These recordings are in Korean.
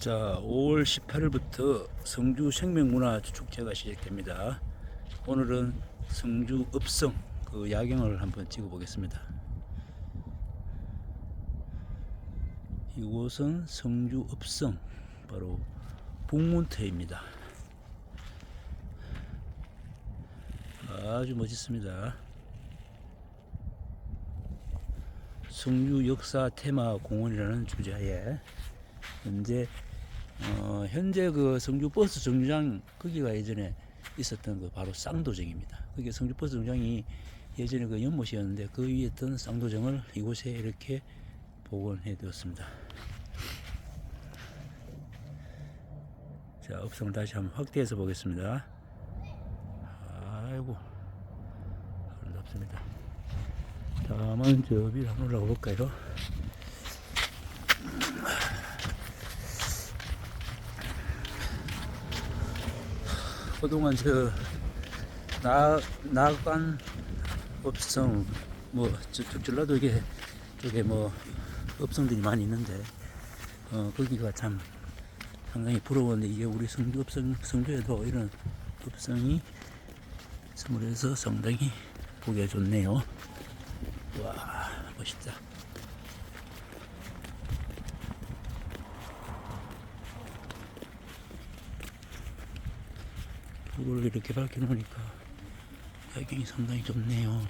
자, 5월 18일부터 성주 생명문화 축제가 시작됩니다. 오늘은 성주 읍성 그 야경을 한번 찍어 보겠습니다. 이곳은 성주 읍성 바로 북문터입니다. 아주 멋있습니다. 성주 역사 테마 공원이라는 주제에 현재 어, 현재 그 성주 버스 정류장 거기가 예전에 있었던 그 바로 쌍도정입니다. 그게 성주 버스 정류장이 예전에 그 연못이었는데 그 위에 있던 쌍도정을 이곳에 이렇게 복원해 두었습니다. 자, 읍성을 다시 한번 확대해서 보겠습니다. 아이고, 아름답습니다. 다만 저 위로 한번 올라가 볼까요? 그동안 저 나, 나간 업성 뭐 저쪽 전라도 이게 쪽에 뭐 업성들이 많이 있는데 어 거기가 참 상당히 부러웠는데 이게 우리 성주 업성 성주에도 이런 업성이 스물에서 상당히 보기가 좋네요. 와 멋있다. 불을 이렇게 밝혀놓으니까 야경이 상당히 좋네요.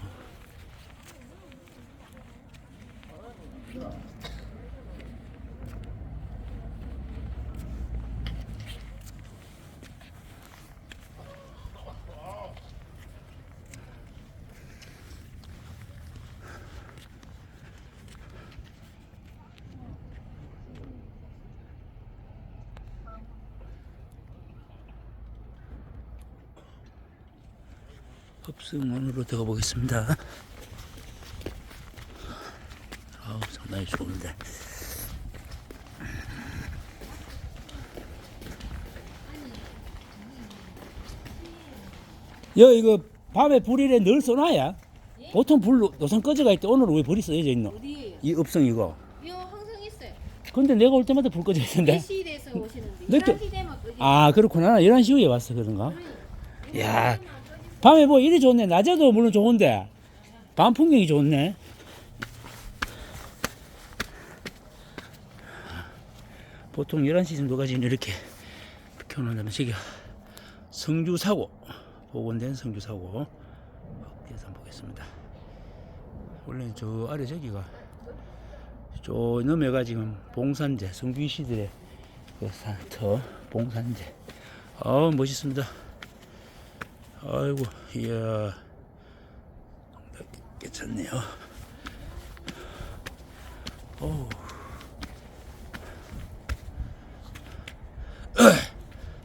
흡승원으로 들어가 보겠습니다. 아우 상당히 좋은데. 여 이거 밤에 불이래 늘 쏘나야? 보통 불 노- 노선 꺼져가 있대 오늘 왜 불이 써져 있노? 어디에요? 이 읍성 이거. 이거 항상 있어요. 근데 내가 올 때마다 불 꺼져 있던데. 4시에서 오시는데 늦게- 11시 되면. 아 그렇구나. 11시 후에 왔어 그런가? 야 밤에 뭐 이리 좋네. 낮에도 물론 좋은데 밤 풍경이 좋네. 보통 11시 정도까지는 이렇게 켜놓는다면 저기 성주 사고 복원된 성주 사고 밖에서 한번 보겠습니다. 원래 저 아래 저기가 저 넘어가 지금 봉산제 성주 시들의 그 산터 봉산제 아 멋있습니다. 아이고 이야 괜찮네요. 오.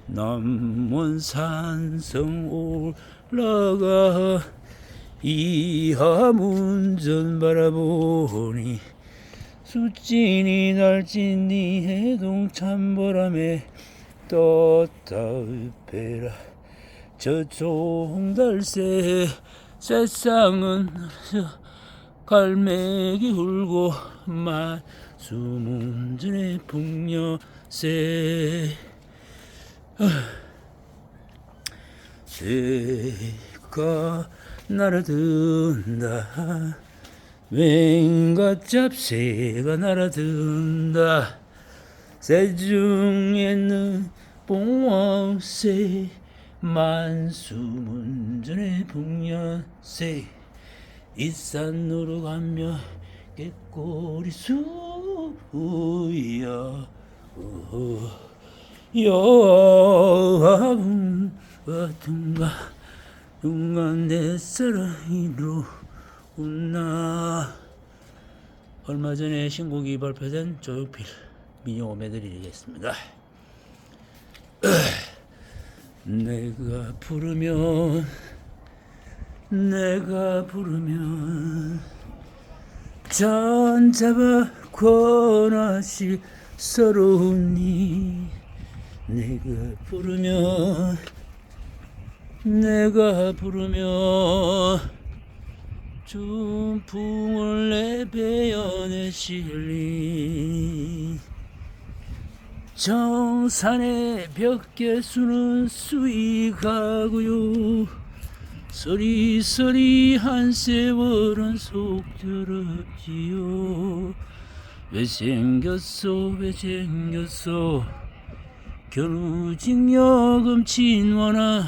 남원산성 올라가 이하문전 바라보니 수진이 날찐니 해동 찬바람에 떴다 으페라 저쪽 달새 세상은 갈매기 울고 만수문전의 풍녀새. 새가 날아든다. 왠가 잡새가 날아든다. 새 중에는 봉황새 만수문전의 풍년새 이 산으로 가면 깨꼬리 수야 여분 같은가 중간 내 사랑이로 웃나 얼마 전에 신곡이 발표된 조용필 민요 메들리겠습니다. 내가 부르면 내가 부르면 전 잡아 권하시 서러우니 내가 부르면 내가 부르면 중풍을 내 배연에 실리 정산의 벽계수는 수익하고요. 서리서리한 세월은 속절었지요. 왜 생겼어 왜 생겼어? 견우직여금 진원아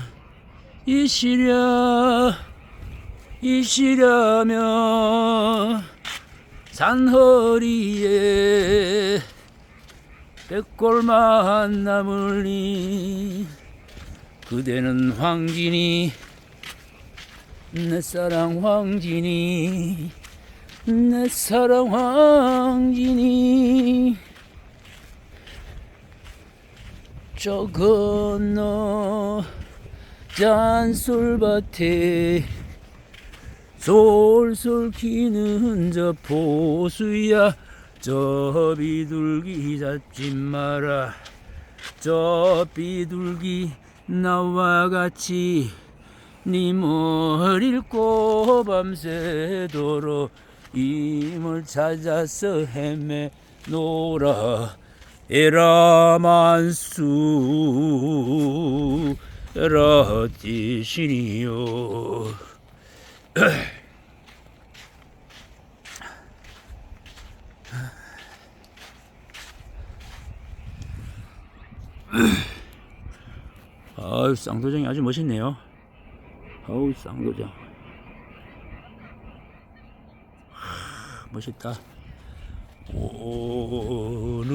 이시랴 이시랴며 산허리에 백골만 나물니 그대는 황진이 내 사랑 황진이 내 사랑 황진이. 저 건너 잔솔밭에 솔솔 키는 저 보수야 저 비둘기 잡지 마라. 저 비둘기 나와 같이 네 머리를 꼬 밤새도록 임을 찾아서 헤매 노라 에라만수 에라티시니요 아유 쌍도장이 아주 멋있네요. 아우 쌍도장. 하, 멋있다. 오늘도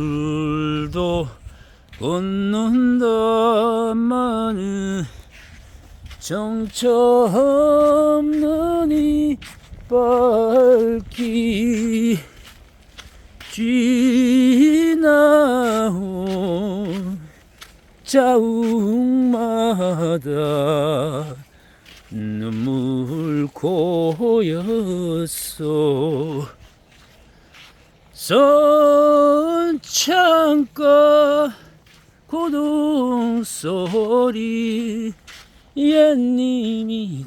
걷는다마는 정처 없는 이 밝기 지나온 자욱마다 눈물 고였어 선창가 고동 소리 옛님이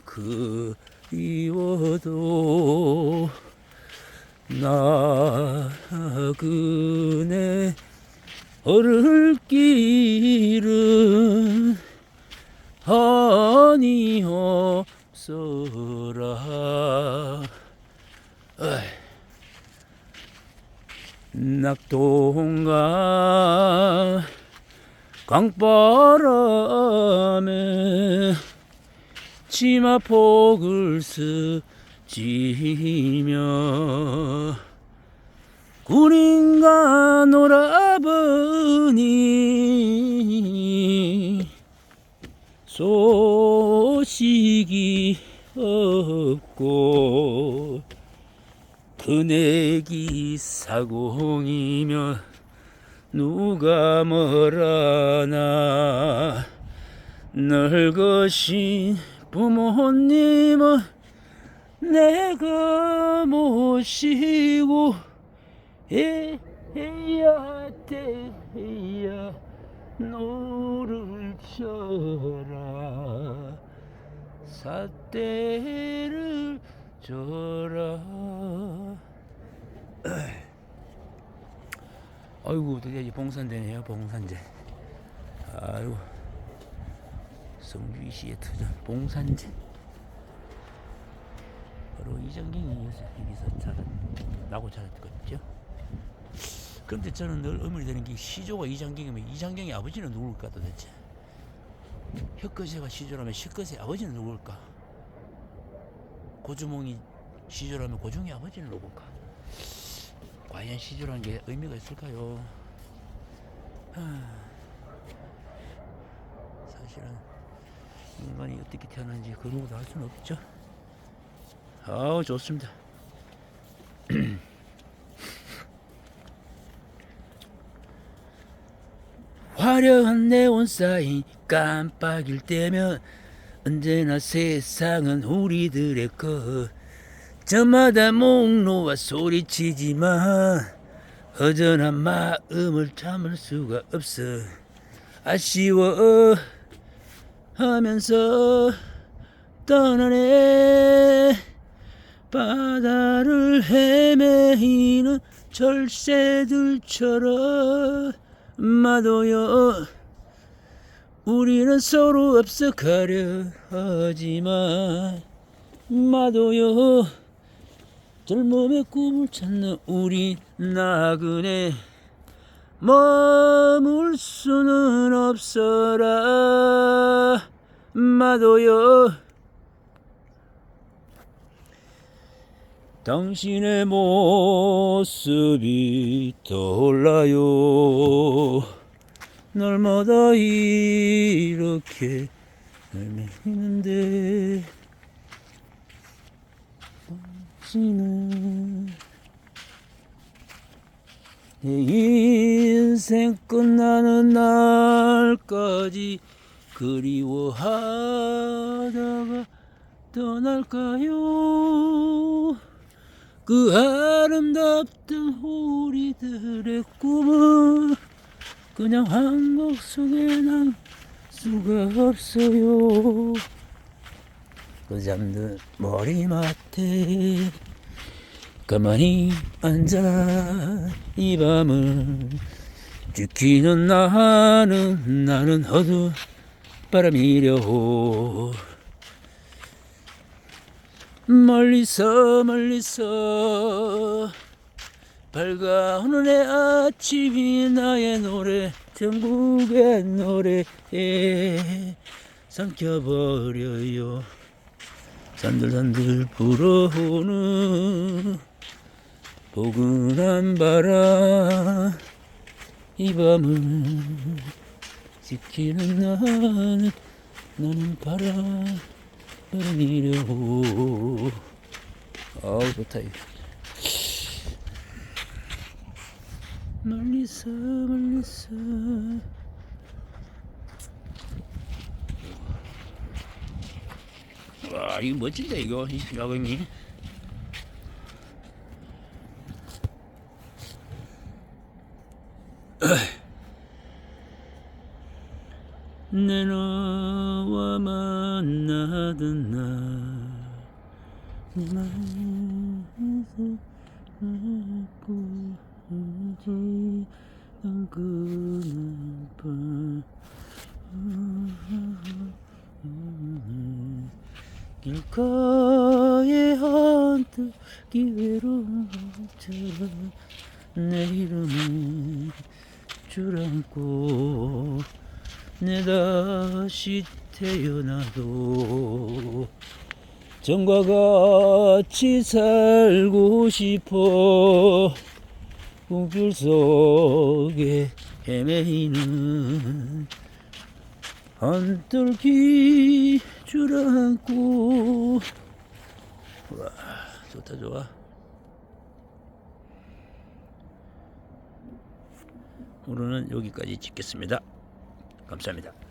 그리워도 나그네 걸을 길은 아니없어라 어이. 낙동강 강바람에 치마폭을 스치며 군인가 놀아보니 소식이 없고 그네기 사공이며 누가 뭐라나. 늙으신 부모님은 내가 모시고 해야 돼야 노를 쳐라. 사대를 져라. 아이고 이제 봉산제네요 봉산제. 아이고 성주시의 터전 봉산제. 바로 이장경이 여기서 자랐 나고 자랐거든요 그런데 저는 늘 의문이 되는 게 시조가 이장경이면 이장경의 아버지는 누굴까 도대체 혁거세가 시조라면 혁거세 아버지는 누굴까 고주몽이 시조라면 고종의 아버지는 누굴까 과연 시조라는 게 의미가 있을까요? 하, 사실은 인간이 어떻게 태어난지 그 누구도 알 수는 없죠. 아우 좋습니다. 화려한 네온 사인 깜빡일 때면 언제나 세상은 우리들의 것. 저마다 목 놓아 소리치지만 허전한 마음을 참을 수가 없어. 아쉬워 하면서 떠나네. 바다를 헤매이는 절새들처럼 마도요. 우리는 서로 앞서가려 하지만 마도요. 젊음의 꿈을 찾는 우리 나그네 머물 수는 없어라. 마도요 당신의 모습이 떠올라요 날마다 이렇게 헤매는데 당신은 내 인생 끝나는 날까지 그리워하다가 떠날까요? 그 아름답던 우리들의 꿈은 그냥 한국 속에 남 수가 없어요. 그 잠든 머리맡에 가만히 앉아 이 밤을 지키는 나는 나는 어두 바람이려 멀리서 멀리서 밝아오는 내 아침이 나의 노래 전국의 노래에 삼켜버려요. 산들산들 불어오는 포근한 바람. 이 밤을 지키는 나는 나는 바람 바람이려 아우 좋다 이거. 멀리서 멀리서. 와 이거 멋진데 이거 이 야경이 꾸지 않고는 밤 길가에 한뜩 기회로처럼 내 이름을 줄안고 내 다시 태어나도 전과 같이 살고 싶어 꿈길 속에 헤매이는 한떨기 줄안고. 와 좋다 좋아. 오늘은 여기까지 찍겠습니다. 감사합니다